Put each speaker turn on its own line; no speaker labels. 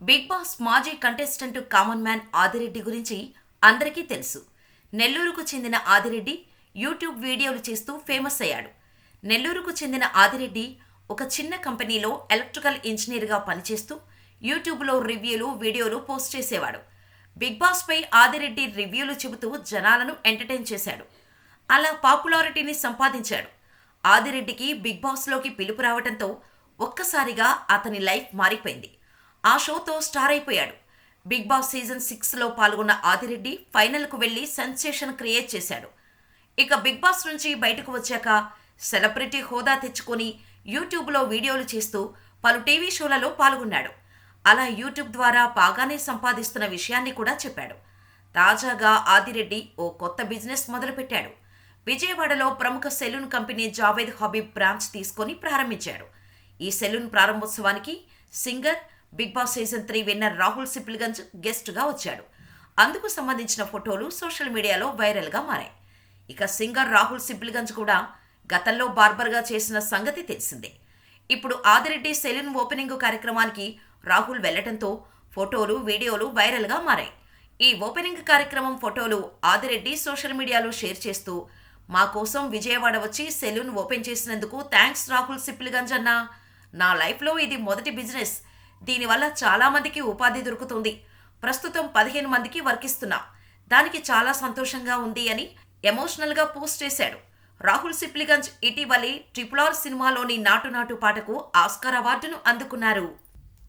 Big Boss మాజీ contestant common man Adireddy గురించి అందరికీ తెలుసు. నెల్లూరుకు చెందిన ఆదిరెడ్డి యూట్యూబ్ వీడియోలు చేస్తూ ఫేమస్ అయ్యాడు. నెల్లూరుకు చెందిన ఆదిరెడ్డి ఒక చిన్న కంపెనీలో ఎలక్ట్రికల్ ఇంజనీర్గా పనిచేస్తూ యూట్యూబ్లో రివ్యూలు వీడియోలు పోస్ట్ చేసేవాడు. బిగ్ బాస్పై ఆదిరెడ్డి రివ్యూలు చెబుతూ జనాలను ఎంటర్టైన్ చేశాడు. అలా పాపులారిటీని సంపాదించాడు. ఆదిరెడ్డికి బిగ్ బాస్లోకి పిలుపు రావడంతో ఒక్కసారిగా అతని లైఫ్ మారిపోయింది. ఆ షోతో స్టార్ అయిపోయాడు. బిగ్ బాస్ సీజన్ సిక్స్లో పాల్గొన్న ఆదిరెడ్డి ఫైనల్కు వెళ్ళి సెన్సేషన్ క్రియేట్ చేశాడు. ఇక బిగ్ బాస్ నుంచి బయటకు వచ్చాక సెలబ్రిటీ హోదా తెచ్చుకొని యూట్యూబ్లో వీడియోలు చేస్తూ పలు టీవీ షోలలో పాల్గొన్నాడు. అలా యూట్యూబ్ ద్వారా బాగానే సంపాదిస్తున్న విషయాన్ని కూడా చెప్పాడు. తాజాగా ఆదిరెడ్డి ఓ కొత్త బిజినెస్ మొదలుపెట్టాడు. విజయవాడలో ప్రముఖ salon company Javed Habib branch తీసుకొని ప్రారంభించాడు. ఈ సెలూన్ ప్రారంభోత్సవానికి singer Bigg Boss season three winner Rahul Sipligunj గెస్ట్గా వచ్చాడు. అందుకు సంబంధించిన ఫోటోలు సోషల్ మీడియాలో వైరల్గా మారాయి. ఇక సింగర్ రాహుల్ సిప్లిగంజ్ కూడా గతంలో బార్బర్గా చేసిన సంగతి తెలిసిందే. ఇప్పుడు ఆదిరెడ్డి సెలూన్ ఓపెనింగ్ కార్యక్రమానికి రాహుల్ వెళ్ళటంతో ఫోటోలు వీడియోలు వైరల్గా మారాయి. ఈ ఓపెనింగ్ కార్యక్రమం ఫోటోలు ఆదిరెడ్డి సోషల్ మీడియాలో షేర్ చేస్తూ మా కోసం విజయవాడ వచ్చి సెలూన్ ఓపెన్ చేసినందుకు థ్యాంక్స్ రాహుల్ సిప్లిగంజ్ అన్న. నా లైఫ్లో ఇది మొదటి బిజినెస్. దీనివల్ల చాలా మందికి ఉపాధి దొరుకుతుంది. ప్రస్తుతం పదిహేను మందికి వర్కిస్తున్నా దానికి చాలా సంతోషంగా ఉంది అని ఎమోషనల్గా పోస్ట్ చేశాడు. రాహుల్ సిప్లిగంజ్ ఇటీవలి ట్రిపుల్ ఆర్ సినిమాలోని నాటు నాటు పాటకు ఆస్కార్ అవార్డును అందుకున్నారు.